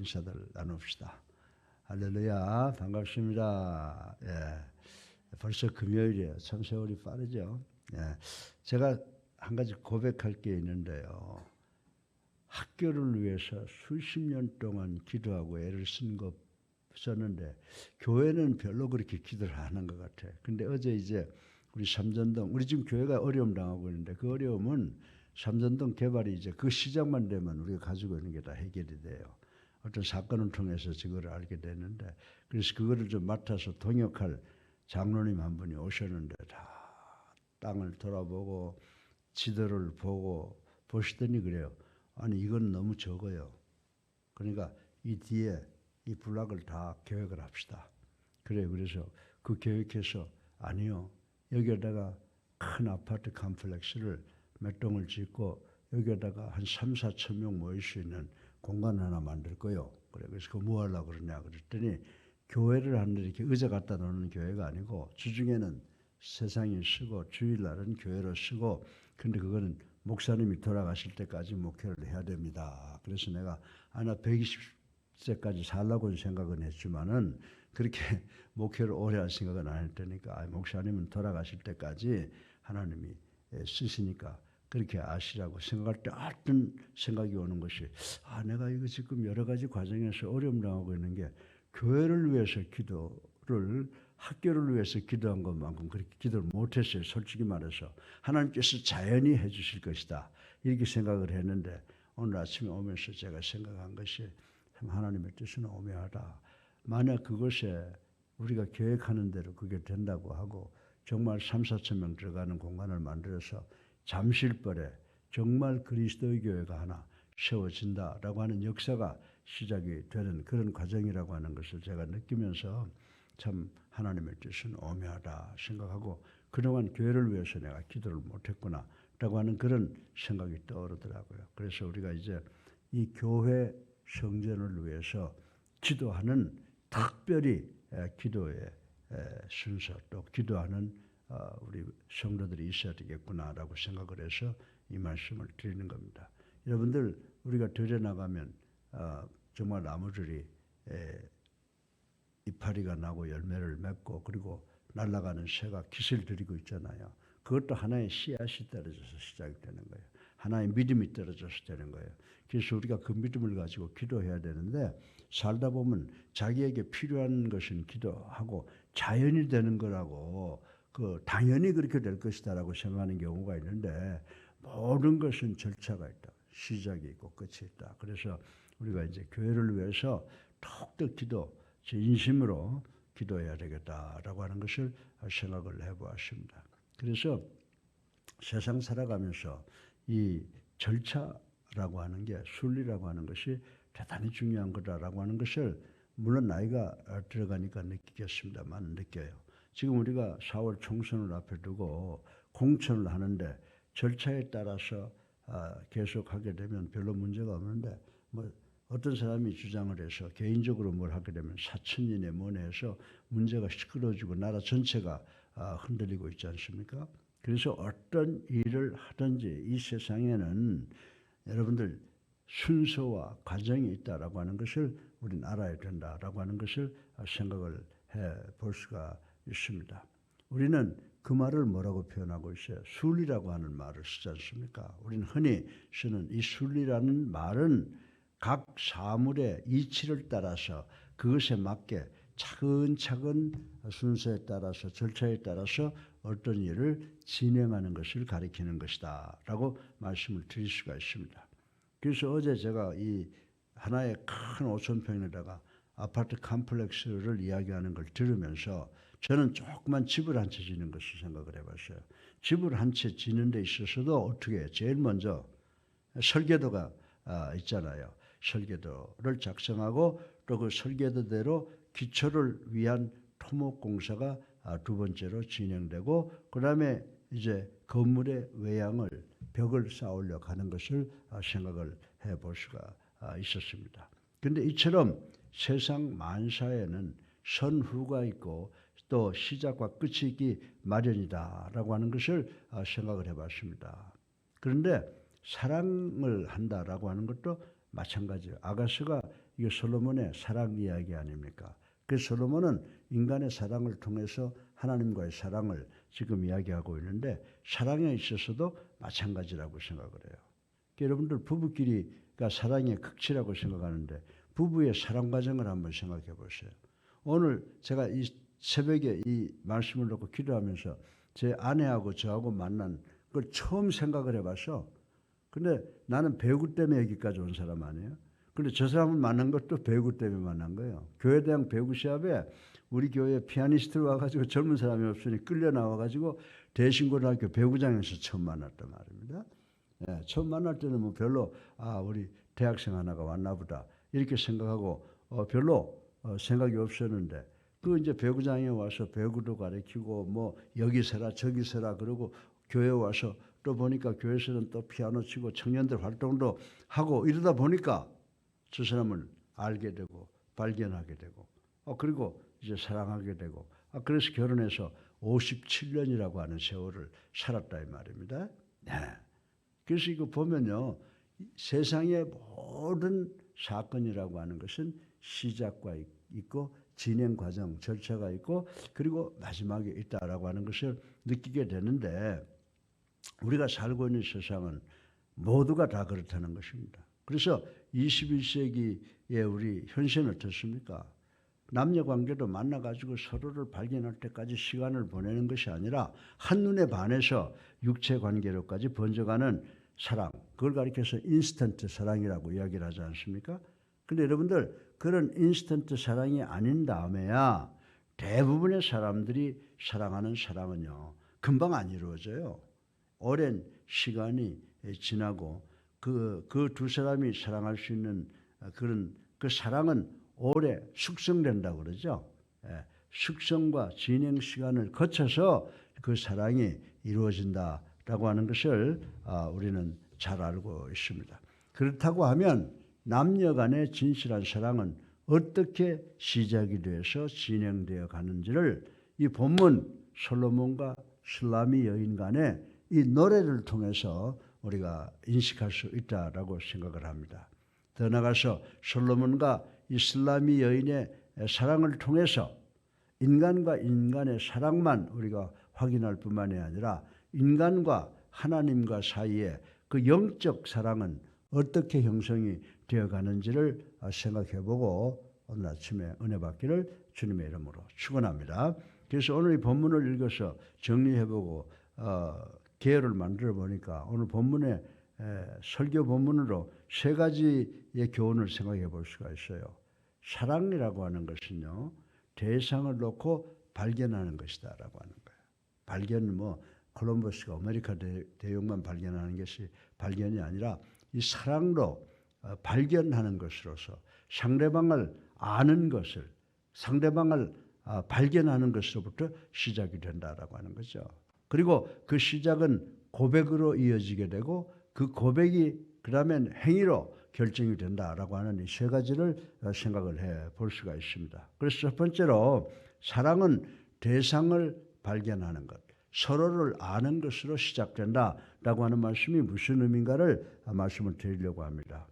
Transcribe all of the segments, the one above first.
인사들 나눕시다. 할렐루야 반갑습니다. 예. 벌써 금요일이에요. 참 세월이 빠르죠. 예. 제가 한 가지 고백할 게 있는데요. 학교를 위해서 수십 년 동안 기도하고 애를 쓴 것 썼는데 교회는 별로 그렇게 기도를 안 한 것 같아요. 근데 어제 이제 우리 삼전동 우리 지금 교회가 어려움 당하고 있는데 그 어려움은 삼전동 개발이 이제 그 시작만 되면 우리가 가지고 있는 게 다 해결이 돼요. 어떤 사건을 통해서 그거를 알게 됐는데 그래서 그거를 좀 맡아서 통역할 장로님 한 분이 오셨는데 다 땅을 돌아보고 지도를 보고 보시더니 그래요. 아니 이건 너무 적어요. 그러니까 이 뒤에 이 블락을 다 계획을 합시다. 그래 그래서 그 계획해서 아니요 여기에다가 큰 아파트 컴플렉스를 몇 동을 짓고 여기에다가 한 3, 4천 명 모일 수 있는 공간 하나 만들 거요. 그래 그래서 그뭐 하려고 그러냐 그랬더니 교회를 하는데 이렇게 의자 갖다 놓는 교회가 아니고 주중에는 세상에 쓰고 주일날은 교회로 쓰고 근데 그거는 목사님이 돌아가실 때까지 목회를 해야 됩니다. 그래서 내가 아나 120세까지 살라고 생각은 했지만은 그렇게 목회를 오래 할 생각은 안 했다니까 아, 목사님은 돌아가실 때까지 하나님이 쓰시니까 그렇게 아시라고 생각할 때 어떤 생각이 오는 것이 아 내가 이거 지금 여러 가지 과정에서 어려움 당하고 있는 게 교회를 위해서 기도를 학교를 위해서 기도한 것만큼 그렇게 기도를 못했어요. 솔직히 말해서 하나님께서 자연히 해주실 것이다 이렇게 생각을 했는데 오늘 아침에 오면서 제가 생각한 것이 참 하나님의 뜻은 오묘하다. 만약 그것에 우리가 계획하는 대로 그게 된다고 하고 정말 3, 4천 명 들어가는 공간을 만들어서 잠실벌에 정말 그리스도의 교회가 하나 세워진다라고 하는 역사가 시작이 되는 그런 과정이라고 하는 것을 제가 느끼면서 참 하나님의 뜻은 오묘하다 생각하고 그동안 교회를 위해서 내가 기도를 못했구나 라고 하는 그런 생각이 떠오르더라고요. 그래서 우리가 이제 이 교회 성전을 위해서 기도하는 특별히 기도의 순서 또 기도하는 어, 우리 성도들이 있어야 되겠구나라고 생각을 해서 이 말씀을 드리는 겁니다. 여러분들 우리가 들여 나가면 어, 정말 나무들이 이파리가 나고 열매를 맺고 그리고 날아가는 새가 깃을 들이고 있잖아요. 그것도 하나의 씨앗이 떨어져서 시작이 되는 거예요. 하나의 믿음이 떨어져서 되는 거예요. 그래서 우리가 그 믿음을 가지고 기도해야 되는데 살다 보면 자기에게 필요한 것은 기도하고 자연이 되는 거라고 그 당연히 그렇게 될 것이다라고 생각하는 경우가 있는데 모든 것은 절차가 있다. 시작이 있고 끝이 있다. 그래서 우리가 이제 교회를 위해서 톡톡 기도, 진심으로 기도해야 되겠다라고 하는 것을 생각을 해보았습니다. 그래서 세상 살아가면서 이 절차라고 하는 게 순리라고 하는 것이 대단히 중요한 거다라고 하는 것을 물론 나이가 들어가니까 느끼겠습니다만 느껴요. 지금 우리가 4월 총선을 앞에 두고 공천을 하는데 절차에 따라서 아, 계속 하게 되면 별로 문제가 없는데 뭐 어떤 사람이 주장을 해서 개인적으로 뭘 하게 되면 사천년에 뭐해서 문제가 시끄러지고 나라 전체가 아, 흔들리고 있지 않습니까? 그래서 어떤 일을 하든지 이 세상에는 여러분들 순서와 과정이 있다라고 하는 것을 우리는 알아야 된다라고 하는 것을 생각을 해 볼 수가 있습니다. 우리는 그 말을 뭐라고 표현하고 있어요? 순리라고 하는 말을 쓰지 않습니까? 우리는 흔히 쓰는 이 순리라는 말은 각 사물의 이치를 따라서 그것에 맞게 차근차근 순서에 따라서 절차에 따라서 어떤 일을 진행하는 것을 가리키는 것이다 라고 말씀을 드릴 수가 있습니다. 그래서 어제 제가 이 하나의 큰 5천평에다가 아파트 컴플렉스를 이야기하는 걸 들으면서 저는 조그만 집을 한채 짓는 것을 생각을 해봤어요. 집을 한채 짓는 데 있어서도 어떻게 제일 먼저 설계도가 아, 있잖아요. 설계도를 작성하고 또 그 설계도대로 기초를 위한 토목 공사가 아, 두 번째로 진행되고 그다음에 이제 건물의 외양을 벽을 쌓으려 하는 것을 아, 생각을 해 볼 수가 있었습니다. 그런데 이처럼 세상 만사에는 선후가 있고 또 시작과 끝이 있기 마련이다라고 하는 것을 아, 생각을 해봤습니다. 그런데 사랑을 한다라고 하는 것도 마찬가지예요. 아가스가 이게 솔로몬의 사랑 이야기 아닙니까? 그 솔로몬은 인간의 사랑을 통해서 하나님과의 사랑을 지금 이야기하고 있는데 사랑에 있어서도 마찬가지라고 생각을 해요. 그러니까 여러분들 부부끼리가 사랑의 극치라고 생각하는데 부부의 사랑 과정을 한번 생각해 보세요. 오늘 제가 이 새벽에 이 말씀을 놓고 기도하면서 제 아내하고 저하고 만난 걸 처음 생각을 해봐서 근데 나는 배구 때문에 여기까지 온 사람 아니에요. 근데 저 사람을 만난 것도 배구 때문에 만난 거예요. 교회대학 배구 시합에 우리 교회 피아니스트로 와가지고 젊은 사람이 없으니 끌려 나와가지고 대신고등학교 배구장에서 처음 만났단 말입니다. 예, 처음 만날 때는 뭐 별로 아 우리 대학생 하나가 왔나 보다 이렇게 생각하고 어, 별로 어, 생각이 없었는데 그 이제 배구장에 와서 배구도 가르치고 뭐 여기 서라 저기 서라 그러고 교회 와서 또 보니까 교회에서는 또 피아노 치고 청년들 활동도 하고 이러다 보니까 저 사람을 알게 되고 발견하게 되고 어, 그리고 이제 사랑하게 되고 아, 그래서 결혼해서 57년이라고 하는 세월을 살았다 이 말입니다. 네. 그래서 이거 보면요 세상의 모든 사건이라고 하는 것은 시작과 있고 진행 과정 절차가 있고 그리고 마지막에 있다라고 하는 것을 느끼게 되는데 우리가 살고 있는 세상은 모두가 다 그렇다는 것입니다. 그래서 21세기의 우리 현실은 어떻습니까? 남녀 관계도 만나가지고 서로를 발견할 때까지 시간을 보내는 것이 아니라 한눈에 반해서 육체 관계로까지 번져가는 사랑. 그걸 가리켜서 인스턴트 사랑이라고 이야기를 하지 않습니까? 근데 여러분들 그런 인스턴트 사랑이 아닌 다음에야 대부분의 사람들이 사랑하는 사랑은요. 금방 안 이루어져요. 오랜 시간이 지나고 그 그 두 사람이 사랑할 수 있는 그런 그 사랑은 오래 숙성된다고 그러죠. 예, 숙성과 진행 시간을 거쳐서 그 사랑이 이루어진다라고 하는 것을 아, 우리는 잘 알고 있습니다. 그렇다고 하면 남녀 간의 진실한 사랑은 어떻게 시작이 돼서 진행되어 가는지를 이 본문 솔로몬과 슬라미 여인 간의 이 노래를 통해서 우리가 인식할 수 있다라고 생각을 합니다. 더 나가서 솔로몬과 이슬람이 여인의 사랑을 통해서 인간과 인간의 사랑만 우리가 확인할 뿐만이 아니라 인간과 하나님과 사이에 그 영적 사랑은 어떻게 형성이 되어 가는지를 생각해 보고 오늘 아침에 은혜 받기를 주님의 이름으로 축원합니다. 그래서 오늘 이 본문을 읽어서 정리해 보고 어, 계열을 만들어 보니까 오늘 본문에 에, 설교 본문으로 세 가지의 교훈을 생각해 볼 수가 있어요. 사랑이라고 하는 것은요 대상을 놓고 발견하는 것이다라고 하는 거예요. 발견은 뭐 콜럼버스가 아메리카 대륙만 발견하는 것이 발견이 아니라 이 사랑로 어, 발견하는 것으로서 상대방을 아는 것을 상대방을 아, 발견하는 것으로부터 시작이 된다라고 하는 거죠. 그리고 그 시작은 고백으로 이어지게 되고 그 고백이 그다음엔 행위로 결정이 된다라고 하는 이 세 가지를 어, 생각을 해 볼 수가 있습니다. 그래서 첫 번째로 사랑은 대상을 발견하는 것, 서로를 아는 것으로 시작된다라고 하는 말씀이 무슨 의미인가를 말씀을 드리려고 합니다.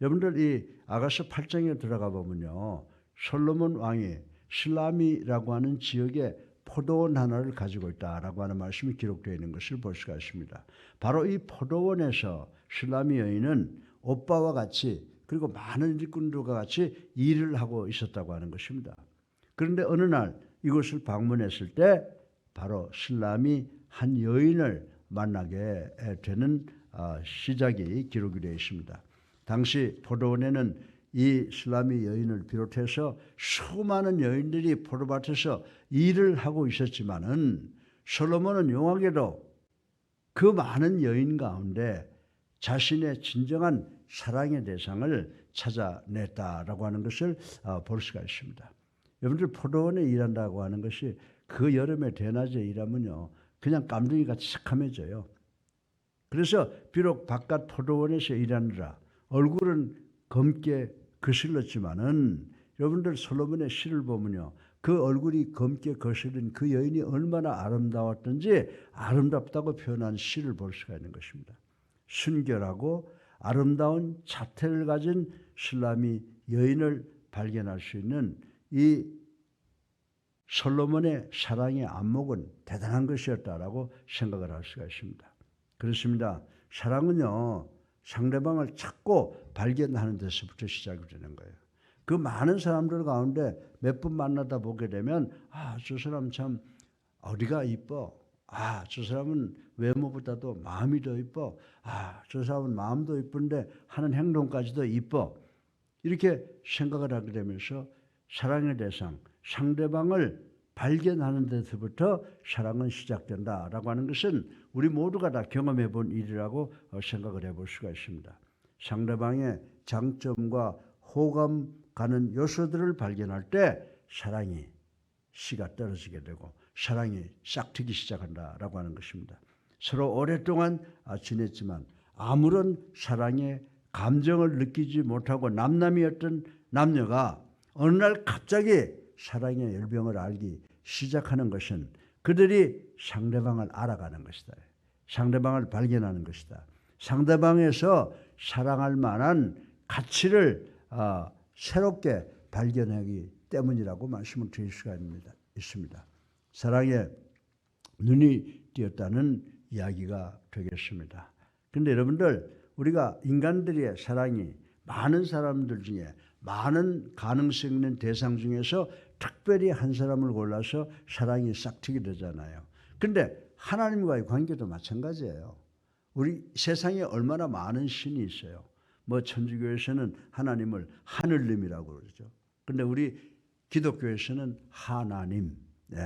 여러분들 이 아가서 8장에 들어가 보면요. 솔로몬 왕이 실라미라고 하는 지역에 포도원 하나를 가지고 있다라고 하는 말씀이 기록되어 있는 것을 볼 수가 있습니다. 바로 이 포도원에서 실라미 여인은 오빠와 같이 그리고 많은 일꾼들과 같이 일을 하고 있었다고 하는 것입니다. 그런데 어느 날 이곳을 방문했을 때 바로 신람이 한 여인을 만나게 되는 아, 시작이 기록이 되어 있습니다. 당시 포도원에는 이 슬라미 여인을 비롯해서 수많은 여인들이 포도밭에서 일을 하고 있었지만은 솔로몬은 용하게도 그 많은 여인 가운데 자신의 진정한 사랑의 대상을 찾아냈다라고 하는 것을 어, 볼 수가 있습니다. 여러분들 포도원에 일한다고 하는 것이 그 여름에 대낮에 일하면요 그냥 깜둥이 같이 새카매져요. 그래서 비록 바깥 포도원에서 일하느라 얼굴은 검게 거슬렀지만은 여러분들 솔로몬의 시를 보면요 그 얼굴이 검게 거슬린 그 여인이 얼마나 아름다웠던지 아름답다고 표현한 시를 볼 수가 있는 것입니다. 순결하고 아름다운 자태를 가진 슬라미 여인을 발견할 수 있는 이 솔로몬의 사랑의 안목은 대단한 것이었다라고 생각을 할 수가 있습니다. 그렇습니다. 사랑은요 상대방을 찾고 발견하는 데서부터 시작이 되는 거예요. 그 많은 사람들 가운데 몇 분 만나다 보게 되면 아 저 사람 참 어디가 이뻐. 아 저 사람은 외모보다도 마음이 더 이뻐. 아 저 사람은 마음도 이쁜데 하는 행동까지도 이뻐. 이렇게 생각을 하게 되면서 사랑의 대상 상대방을 발견하는 데서부터 사랑은 시작된다라고 하는 것은 우리 모두가 다 경험해 본 일이라고 생각을 해볼 수가 있습니다. 상대방의 장점과 호감 가는 요소들을 발견할 때 사랑이 씨가 떨어지게 되고 사랑이 싹트기 시작한다라고 하는 것입니다. 서로 오랫동안 지냈지만 아무런 사랑의 감정을 느끼지 못하고 남남이었던 남녀가 어느 날 갑자기 사랑의 열병을 알기 시작하는 것은 그들이 상대방을 알아가는 것이다. 상대방을 발견하는 것이다. 상대방에서 사랑할 만한 가치를 어, 새롭게 발견하기 때문이라고 말씀을 드릴 수가 있습니다. 사랑에 눈이 띄었다는 이야기가 되겠습니다. 근데 여러분들 우리가 인간들의 사랑이 많은 사람들 중에 많은 가능성 있는 대상 중에서 특별히 한 사람을 골라서 사랑이 싹트게 되잖아요. 근데 하나님과의 관계도 마찬가지예요. 우리 세상에 얼마나 많은 신이 있어요. 뭐 천주교에서는 하나님을 하늘님이라고 그러죠. 근데 우리 기독교에서는 하나님. 네.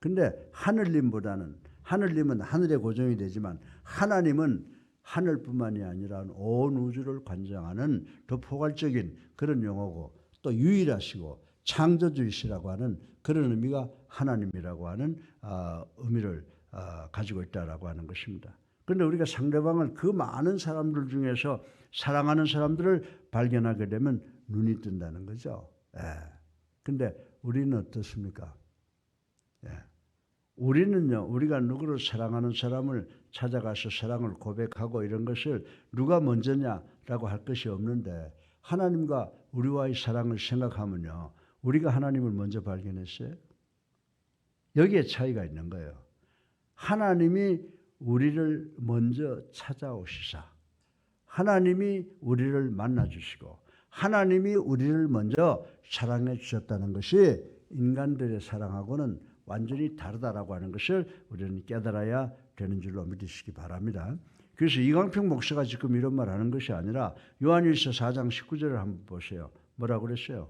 근데 하늘님보다는 하늘님은 하늘에 고정이 되지만 하나님은 하늘뿐만이 아니라 온 우주를 관장하는 더 포괄적인 그런 용어고 또 유일하시고 창조주이시라고 하는 그런 의미가 하나님이라고 하는 어, 의미를 어, 가지고 있다라고 하는 것입니다. 그런데 우리가 상대방을 그 많은 사람들 중에서 사랑하는 사람들을 발견하게 되면 눈이 뜬다는 거죠. 예. 근데 우리는 어떻습니까? 예. 우리는요, 우리가 누구를 사랑하는 사람을 찾아가서 사랑을 고백하고 이런 것을 누가 먼저냐라고 할 것이 없는데 하나님과 우리와의 사랑을 생각하면요, 우리가 하나님을 먼저 발견했어요. 여기에 차이가 있는 거예요. 하나님이 우리를 먼저 찾아오시사 하나님이 우리를 만나 주시고 하나님이 우리를 먼저 사랑해 주셨다는 것이 인간들의 사랑하고는 완전히 다르다라고 하는 것을 우리는 깨달아야 되는 줄로 믿으시기 바랍니다. 그래서 이광평 목사가 지금 이런 말 하는 것이 아니라 요한일서 4장 19절을 한번 보세요. 뭐라고 그랬어요?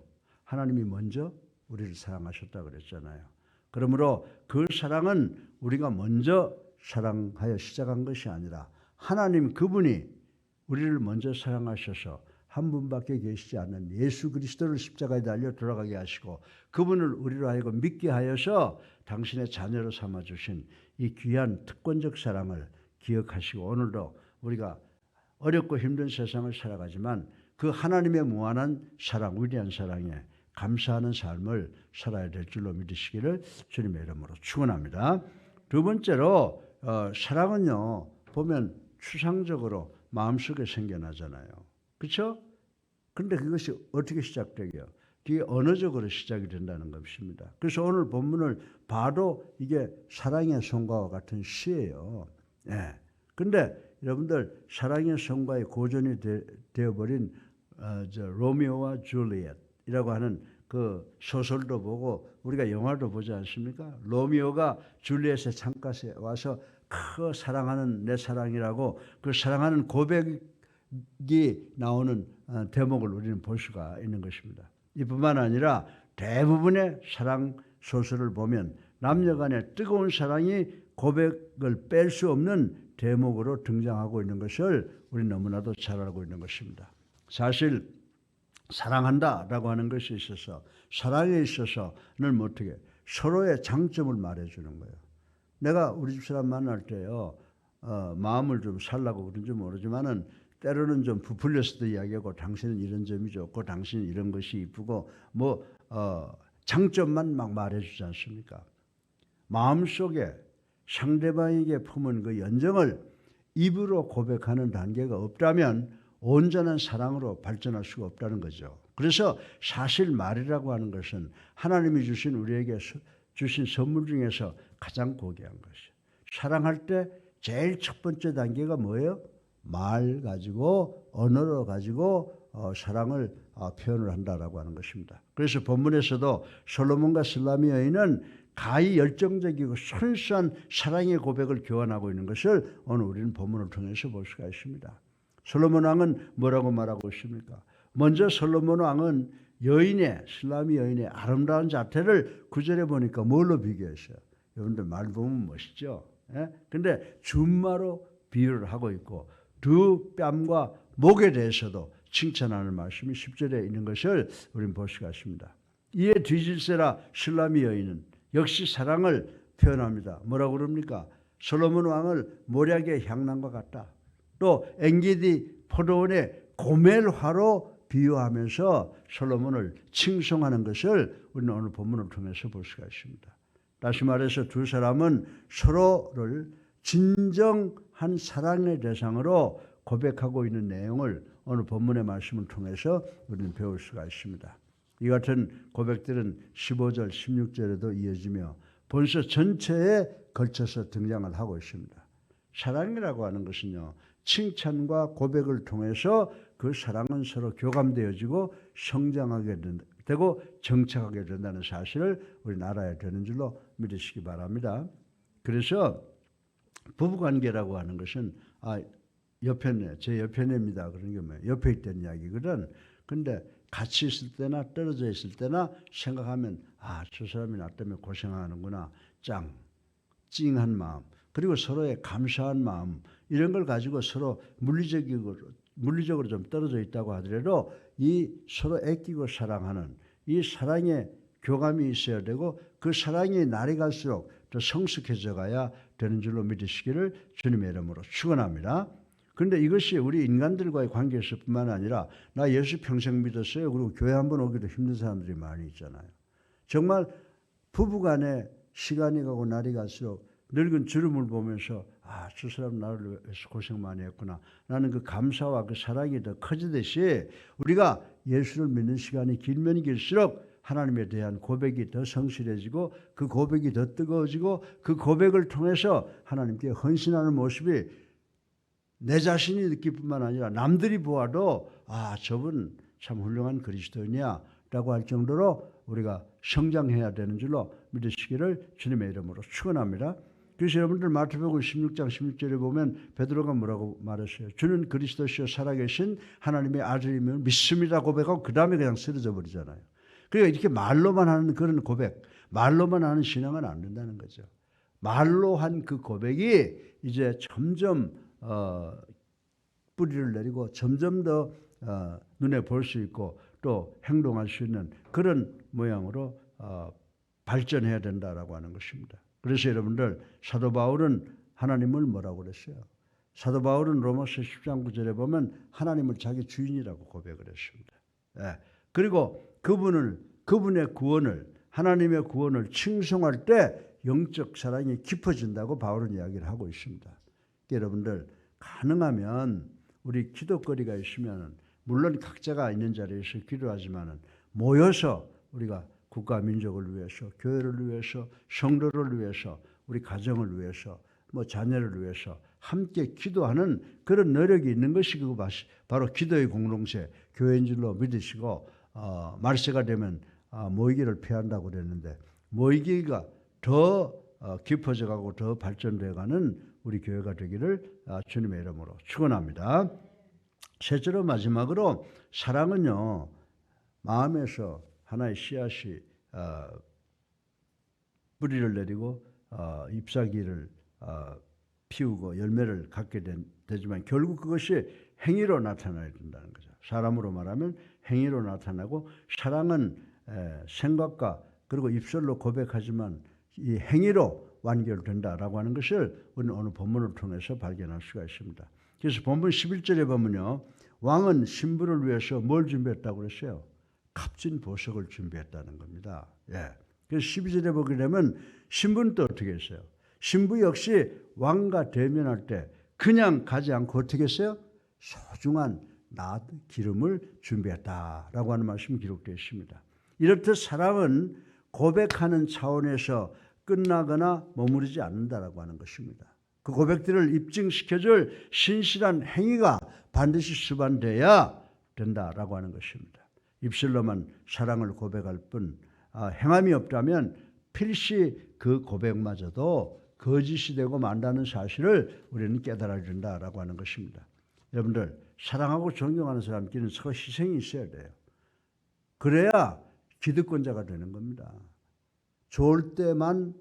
하나님이 먼저 우리를 사랑하셨다 그랬잖아요. 그러므로 그 사랑은 우리가 먼저 사랑하여 시작한 것이 아니라 하나님 그분이 우리를 먼저 사랑하셔서 한 분밖에 계시지 않는 예수 그리스도를 십자가에 달려 돌아가게 하시고 그분을 우리로 하여금 믿게 하여서 당신의 자녀로 삼아 주신 이 귀한 특권적 사랑을 기억하시고 오늘도 우리가 어렵고 힘든 세상을 살아가지만 그 하나님의 무한한 사랑, 위대한 사랑에 감사하는 삶을 살아야 될 줄로 믿으시기를 주님의 이름으로 축원합니다. 두 번째로 어, 사랑은요 보면 추상적으로 마음속에 생겨나잖아요. 그렇죠? 근데 그것이 어떻게 시작되게요? 그게 언어적으로 시작이 된다는 것입니다. 그래서 오늘 본문을 봐도 이게 사랑의 성과와 같은 시예요. 예. 근데 여러분들 사랑의 성과의 고전이 되 어 버린 어, 로미오와 줄리엣 이라고 하는 그 소설도 보고 우리가 영화도 보지 않습니까? 로미오가 줄리엣의 창가에 와서 그 사랑하는 내 사랑이라고 그 사랑하는 고백이 나오는 어, 대목을 우리는 볼 수가 있는 것입니다. 이뿐만 아니라 대부분의 사랑 소설을 보면 남녀 간의 뜨거운 사랑이 고백을 뺄 수 없는 대목으로 등장하고 있는 것을 우리 너무나도 잘 알고 있는 것입니다. 사실 사랑한다라고 하는 것이 있어서 사랑에 있어서는 어떻게 서로의 장점을 말해주는 거예요. 내가 우리 집 사람 만날 때요 어, 마음을 좀 살라고 그런지 모르지만은 때로는 좀 부풀려서도 이야기하고 당신은 이런 점이 좋고 당신은 이런 것이 이쁘고 뭐 어, 장점만 막 말해주지 않습니까? 마음속에 상대방에게 품은 그 연정을 입으로 고백하는 단계가 없다면 온전한 사랑으로 발전할 수가 없다는 거죠. 그래서 사실 말이라고 하는 것은 하나님이 주신 우리에게 서- 주신 선물 중에서 가장 고귀한 것이에요. 사랑할 때 제일 첫 번째 단계가 뭐예요? 말 가지고 언어로 가지고 어, 사랑을 어, 표현을 한다라고 하는 것입니다. 그래서 본문에서도 솔로몬과 슬라미 여인은 가히 열정적이고 순수한 사랑의 고백을 교환하고 있는 것을 오늘 우리는 본문을 통해서 볼 수가 있습니다. 솔로몬 왕은 뭐라고 말하고 있습니까? 먼저 솔로몬 왕은 여인의 슬라미 여인의 아름다운 자태를 구절에 보니까 뭘로 비교했어요? 여러분들 말 보면 멋있죠. 예? 근데 준마로 비유를 하고 있고 두 뺨과 목에 대해서도 칭찬하는 말씀이 10절에 있는 것을 우리는 볼 수가 있습니다. 이에 뒤질세라 슬라미 여인은 역시 사랑을 표현합니다. 뭐라고 그럽니까? 솔로몬 왕을 모략의 향난과 같다. 또 엔게디 포도원의 고멜화로 비유하면서 솔로몬을 칭송하는 것을 우리는 오늘 본문을 통해서 볼 수가 있습니다. 다시 말해서 두 사람은 서로를 진정한 사랑의 대상으로 고백하고 있는 내용을 오늘 본문의 말씀을 통해서 우리는 배울 수가 있습니다. 이 같은 고백들은 15절, 16절에도 이어지며 본서 전체에 걸쳐서 등장을 하고 있습니다. 사랑이라고 하는 것은요, 칭찬과 고백을 통해서 그 사랑은 서로 교감되어지고 성장하게 되고 정착하게 된다는 사실을 우리는 알아야 되는 줄로 믿으시기 바랍니다. 그래서 부부관계라고 하는 것은 아 옆에네 제 옆에네입니다. 그런 게 뭐예요? 옆에 있다는 이야기거든. 근데 같이 있을 때나 떨어져 있을 때나 생각하면 아 저 사람이 나 때문에 고생하는구나. 짱. 찡한 마음 그리고 서로의 감사한 마음 이런 걸 가지고 서로 물리적으로 물리적으로 좀 떨어져 있다고 하더라도 이 서로 애끼고 사랑하는 이 사랑의 교감이 있어야 되고 그 사랑이 날이 갈수록 더 성숙해져 가야 되는 줄로 믿으시기를 주님의 이름으로 축원합니다. 그런데 이것이 우리 인간들과의 관계에서뿐만 아니라 나 예수 평생 믿었어요. 그리고 교회 한 번 오기도 힘든 사람들이 많이 있잖아요. 정말 부부간에 시간이 가고 날이 갈수록 늙은 주름을 보면서 아, 저 사람 나를 위해서 고생 많이 했구나. 나는 그 감사와 그 사랑이 더 커지듯이 우리가 예수를 믿는 시간이 길면 길수록 하나님에 대한 고백이 더 성실해지고 그 고백이 더 뜨거워지고 그 고백을 통해서 하나님께 헌신하는 모습이 내 자신이 느낄 뿐만 아니라 남들이 보아도 아, 저분 참 훌륭한 그리스도인이야라고 할 정도로 우리가 성장해야 되는 줄로 믿으시기를 주님의 이름으로 축원합니다. 그래서 여러분들 마태복음 16장 16절에 보면 베드로가 뭐라고 말했어요? 주는 그리스도시요 살아계신 하나님의 아들이면 믿습니다 고백하고 그 다음에 그냥 쓰러져 버리잖아요. 그러니까 이렇게 말로만 하는 그런 고백, 말로만 하는 신앙은 안 된다는 거죠. 말로 한 그 고백이 이제 점점 어, 뿌리를 내리고 점점 더 어, 눈에 볼 수 있고 또 행동할 수 있는 그런 모양으로 어, 발전해야 된다라고 하는 것입니다. 그래서 여러분들 사도 바울은 하나님을 뭐라고 그랬어요? 사도 바울은 로마서 10장 9절에 보면 하나님을 자기 주인이라고 고백을 했습니다. 예. 그리고 그분을 그분의 구원을 하나님의 구원을 칭송할 때 영적 사랑이 깊어진다고 바울은 이야기를 하고 있습니다. 여러분들 가능하면 우리 기도거리가 있으면 물론 각자가 있는 자리에서 기도하지만은 모여서 우리가 국가 민족을 위해서 교회를 위해서 성도를 위해서 우리 가정을 위해서 뭐 자녀를 위해서 함께 기도하는 그런 노력이 있는 것이 그거 바로 기도의 공동체 교회인 줄로 믿으시고 어, 말세가 되면 어, 모이기를 피한다고 그랬는데 모이기가 더 어, 깊어져 가고 더 발전돼 가는 우리 교회가 되기를 어, 주님의 이름으로 축원합니다. 셋째로 마지막으로 사랑은요 마음에서 하나의 씨앗이 어, 뿌리를 내리고 어, 잎사귀를 어, 피우고 열매를 갖게 된, 되지만 결국 그것이 행위로 나타나야 된다는 거죠. 사람으로 말하면 행위로 나타나고 사랑은 에, 생각과 그리고 입술로 고백하지만 이 행위로 완결된다라고 하는 것을 우리는 오늘 본문을 통해서 발견할 수가 있습니다. 그래서 본문 11절에 보면요. 왕은 신부를 위해서 뭘 준비했다고 그랬어요? 값진 보석을 준비했다는 겁니다. 예. 그래서 12절에 보게 되면 신부는 또 어떻게 했어요? 신부 역시 왕과 대면할 때 그냥 가지 않고 어떻게 했어요? 소중한 나 기름을 준비했다라고 하는 말씀이 기록되어 있습니다. 이렇듯 사랑은 고백하는 차원에서 끝나거나 머무르지 않는다라고 하는 것입니다. 그 고백들을 입증시켜줄 신실한 행위가 반드시 수반돼야 된다라고 하는 것입니다. 입술로만 사랑을 고백할 뿐 아, 행함이 없다면 필시 그 고백마저도 거짓이 되고 만다는 사실을 우리는 깨달아야 된다라고 하는 것입니다. 여러분들 사랑하고 존경하는 사람끼리는 서로 희생이 있어야 돼요. 그래야 기득권자가 되는 겁니다. 좋을 때만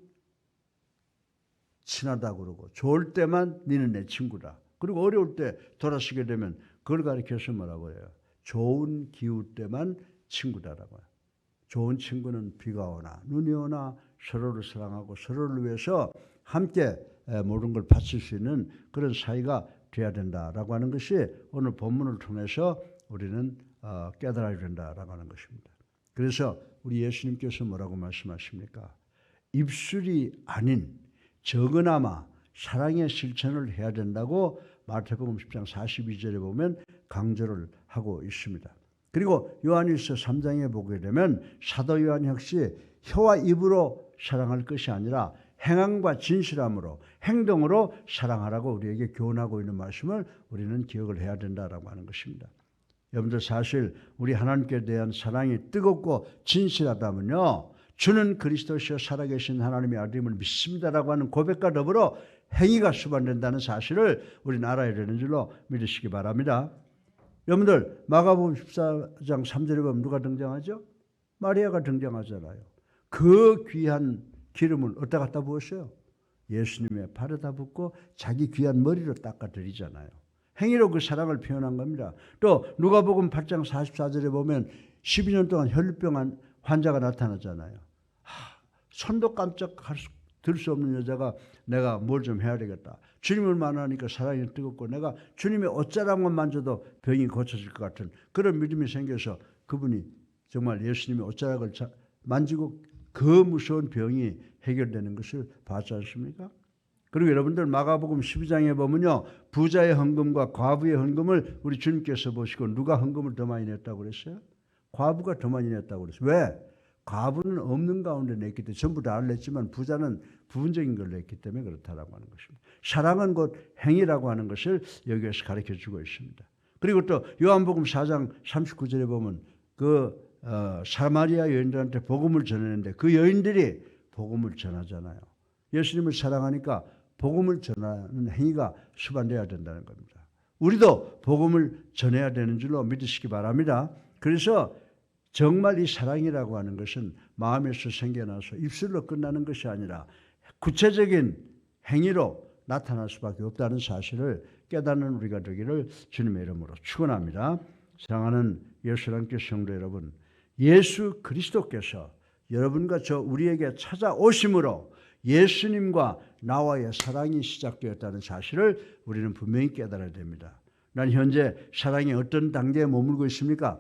친하다 그러고 좋을 때만 니는 내 친구다. 그리고 어려울 때 돌아서게 되면 그걸 가리켜서 뭐라고 해요? 좋은 기후 때만 친구다라고 해요. 좋은 친구는 비가 오나 눈이 오나 서로를 사랑하고 서로를 위해서 함께 모든 걸 바칠 수 있는 그런 사이가 돼야 된다라고 하는 것이 오늘 본문을 통해서 우리는 어, 깨달아야 된다라고 하는 것입니다. 그래서 우리 예수님께서 뭐라고 말씀하십니까? 입술이 아닌 적으나마 사랑의 실천을 해야 된다고 마태복음 10장 42절에 보면 강조를 하고 있습니다. 그리고 요한일서 3장에 보게 되면 사도 요한 역시 혀와 입으로 사랑할 것이 아니라 행함과 진실함으로 행동으로 사랑하라고 우리에게 교훈하고 있는 말씀을 우리는 기억을 해야 된다라고 하는 것입니다. 여러분들 사실 우리 하나님께 대한 사랑이 뜨겁고 진실하다면요. 주는 그리스도시여 살아계신 하나님의 아들임을 믿습니다라고 하는 고백과 더불어 행위가 수반된다는 사실을 우리는 알아야 되는 줄로 믿으시기 바랍니다. 여러분들 마가복음 14장 3절에 보면 누가 등장하죠? 마리아가 등장하잖아요. 그 귀한 기름을 어디다 갖다 부었어요? 예수님의 발에다 붓고 자기 귀한 머리로 닦아 드리잖아요. 행위로 그 사랑을 표현한 겁니다. 또 누가복음 8장 44절에 보면 12년 동안 혈류병 환자가 나타났잖아요. 하, 손도 깜짝 들 수 없는 여자가 내가 뭘 좀 해야 되겠다. 주님을 만나니까 사랑이 뜨겁고 내가 주님의 옷자락만 만져도 병이 고쳐질 것 같은 그런 믿음이 생겨서 그분이 정말 예수님의 옷자락을 만지고 그 무서운 병이 해결되는 것을 봤지 않습니까? 그리고 여러분들 마가복음 12장에 보면요. 부자의 헌금과 과부의 헌금을 우리 주님께서 보시고 누가 헌금을 더 많이 냈다고 그랬어요? 과부가 더 많이 냈다고 그랬어요. 왜? 과부는 없는 가운데 냈기 때문에 전부 다 냈지만 부자는 부분적인 걸 냈기 때문에 그렇다라고 하는 것입니다. 사랑은 곧 행위라고 하는 것을 여기에서 가르쳐 주고 있습니다. 그리고 또 요한복음 4장 39절에 보면 그 어, 사마리아 여인들한테 복음을 전했는데 그 여인들이 복음을 전하잖아요. 예수님을 사랑하니까 복음을 전하는 행위가 수반돼야 된다는 겁니다. 우리도 복음을 전해야 되는 줄로 믿으시기 바랍니다. 그래서 정말 이 사랑이라고 하는 것은 마음에서 생겨나서 입술로 끝나는 것이 아니라 구체적인 행위로 나타날 수밖에 없다는 사실을 깨닫는 우리가 되기를 주님의 이름으로 축원합니다. 사랑하는 예수랑교 성도 여러분, 예수 그리스도께서 여러분과 저 우리에게 찾아오심으로 예수님과 나와의 사랑이 시작되었다는 사실을 우리는 분명히 깨달아야 됩니다. 난 현재 사랑이 어떤 단계에 머물고 있습니까?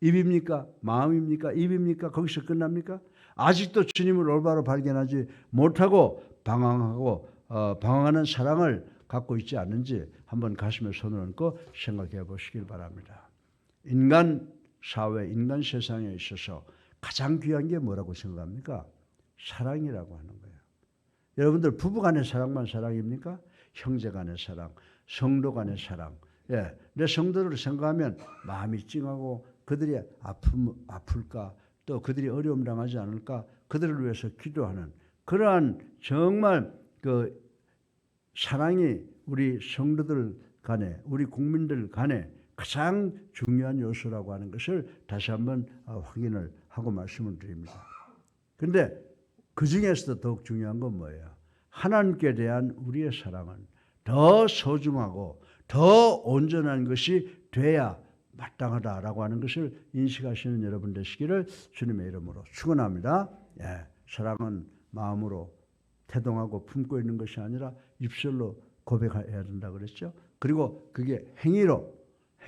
입입니까? 마음입니까? 입입니까? 거기서 끝납니까? 아직도 주님을 올바로 발견하지 못하고 방황하고 어, 방황하는 사랑을 갖고 있지 않는지 한번 가슴에 손을 얹고 생각해 보시길 바랍니다. 인간 사회, 인간 세상에 있어서 가장 귀한 게 뭐라고 생각합니까? 사랑이라고 하는 거예요. 여러분들 부부 간의 사랑만 사랑입니까? 형제 간의 사랑, 성도 간의 사랑. 예, 내 성도를 생각하면 마음이 찡하고 그들이 아픔 아플까 또 그들이 어려움 당하지 않을까 그들을 위해서 기도하는 그러한 정말 그 사랑이 우리 성도들 간에 우리 국민들 간에 가장 중요한 요소라고 하는 것을 다시 한번 어, 확인을 하고 말씀을 드립니다. 그런데 그 중에서도 더욱 중요한 건 뭐예요? 하나님께 대한 우리의 사랑은 더 소중하고 더 온전한 것이 돼야 마땅하다라고 하는 것을 인식하시는 여러분 되시기를 주님의 이름으로 축원합니다. 예, 사랑은 마음으로 태동하고 품고 있는 것이 아니라 입술로 고백해야 된다 그랬죠. 그리고 그게 행위로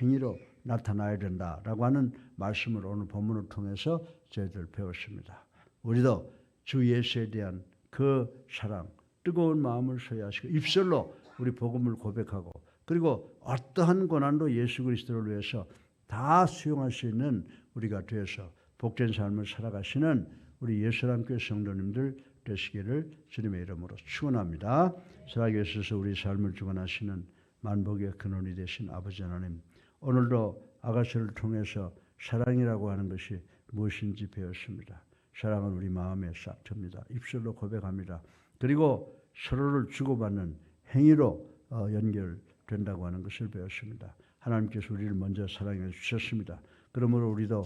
행위로 나타나야 된다라고 하는 말씀을 오늘 본문을 통해서 저희들 배웠습니다. 우리도 주 예수에 대한 그 사랑, 뜨거운 마음을 소유하시고 입술로 우리 복음을 고백하고 그리고 어떠한 고난도 예수 그리스도를 위해서 다 수용할 수 있는 우리가 되어서 복된 삶을 살아가시는 우리 예수랑교회 성도님들 되시기를 주님의 이름으로 축원합니다. 살아계 있어서 우리 삶을 주관하시는 만복의 근원이 되신 아버지 하나님 오늘도 아가씨를 통해서 사랑이라고 하는 것이 무엇인지 배웠습니다. 사랑은 우리 마음에 싹 듭니다. 입술로 고백합니다. 그리고 서로를 주고받는 행위로 어, 연결된다고 하는 것을 배웠습니다. 하나님께서 우리를 먼저 사랑해 주셨습니다. 그러므로 우리도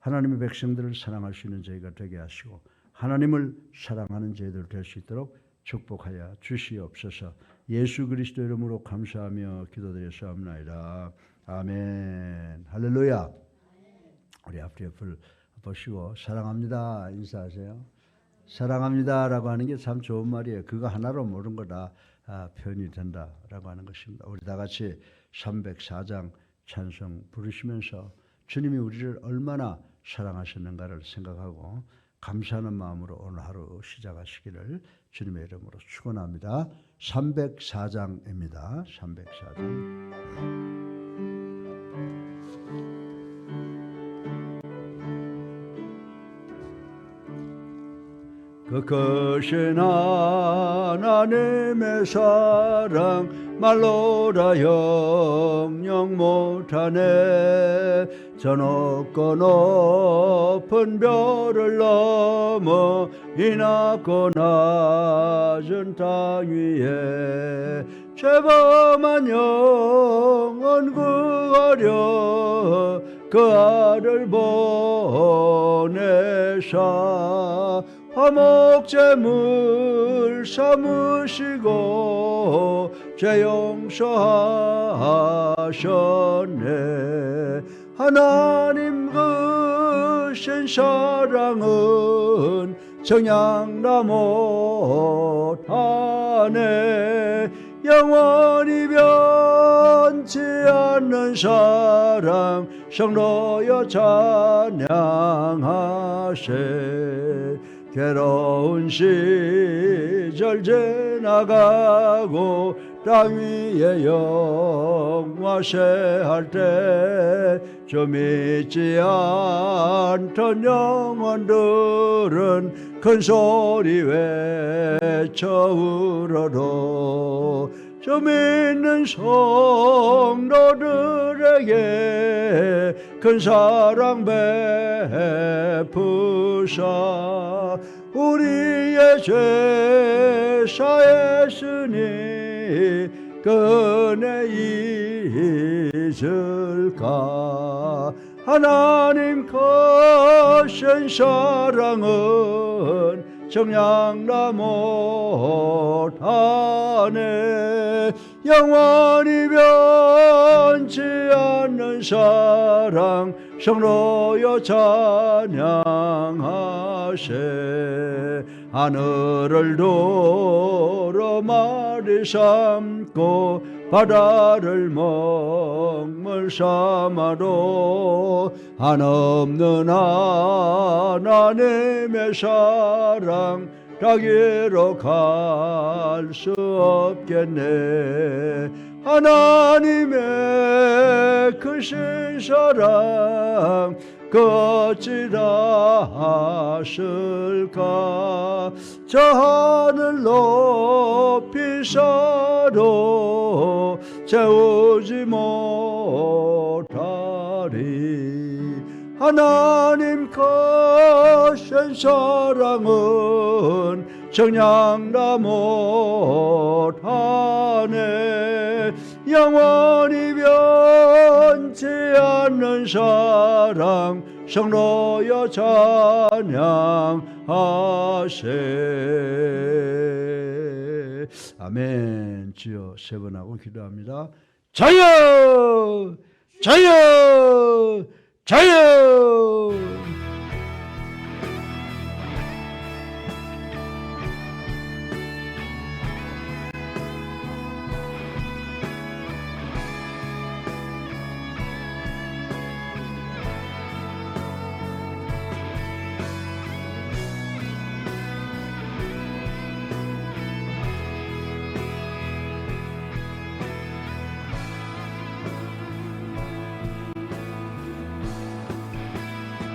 하나님의 백성들을 사랑할 수 있는 저희가 되게 하시고 하나님을 사랑하는 저희들 될 수 있도록 축복하여 주시옵소서. 예수 그리스도 이름으로 감사하며 기도드렸사옵나이다. 아멘. 할렐루야. 우리 앞뒤 옆을 보시고 사랑합니다 인사하세요. 사랑합니다라고 하는 게 참 좋은 말이에요. 그거 하나로 모든 거다 아, 표현이 된다라고 하는 것입니다. 우리 다 같이 304장 찬송 부르시면서 주님이 우리를 얼마나 사랑하셨는가를 생각하고 감사하는 마음으로 오늘 하루 시작하시기를 주님의 이름으로 축원합니다. 304장입니다. 304장. 그 크신 하나님의 사랑 말로라 영영 못하네. 저 높고 높은 별을 넘어 이 낮고 낮은 땅 위에 죄범한 영혼 구하려 그 아를 보내사 화목제물 삼으시고 죄 용서하셨네. 하나님 그신 사랑은 정양나 못하네 영원히 변치 않는 사랑 성로여 찬양하세. 괴로운 시절 지나가고 땅 위에 영화세 할때저 믿지 않던 영혼들은 큰 소리 외쳐 울어도 저 믿는 성도들에게 큰 사랑 베푸사 우리의 죄 사했으니 그네 잊을까? 하나님 거신 사랑은 정량나 못하네 영원히 변치 않는 사랑 성로여 찬양하세 하늘을 도로 말이 삼고 바다를 먹물 삼아도 한없는 하나님의 사랑 자기로 갈 수 없겠네. 하나님의 크신 사랑 그 어찌다 하실까? 저 하늘 높이 서도 채우지 못하리. 하나님 거신 사랑은 정량나 못하네. 영원히 변 치 않는 사랑 성로여 찬양하세. 아멘. 주여 세 번 하고 기도합니다. 자여! 자여! 자유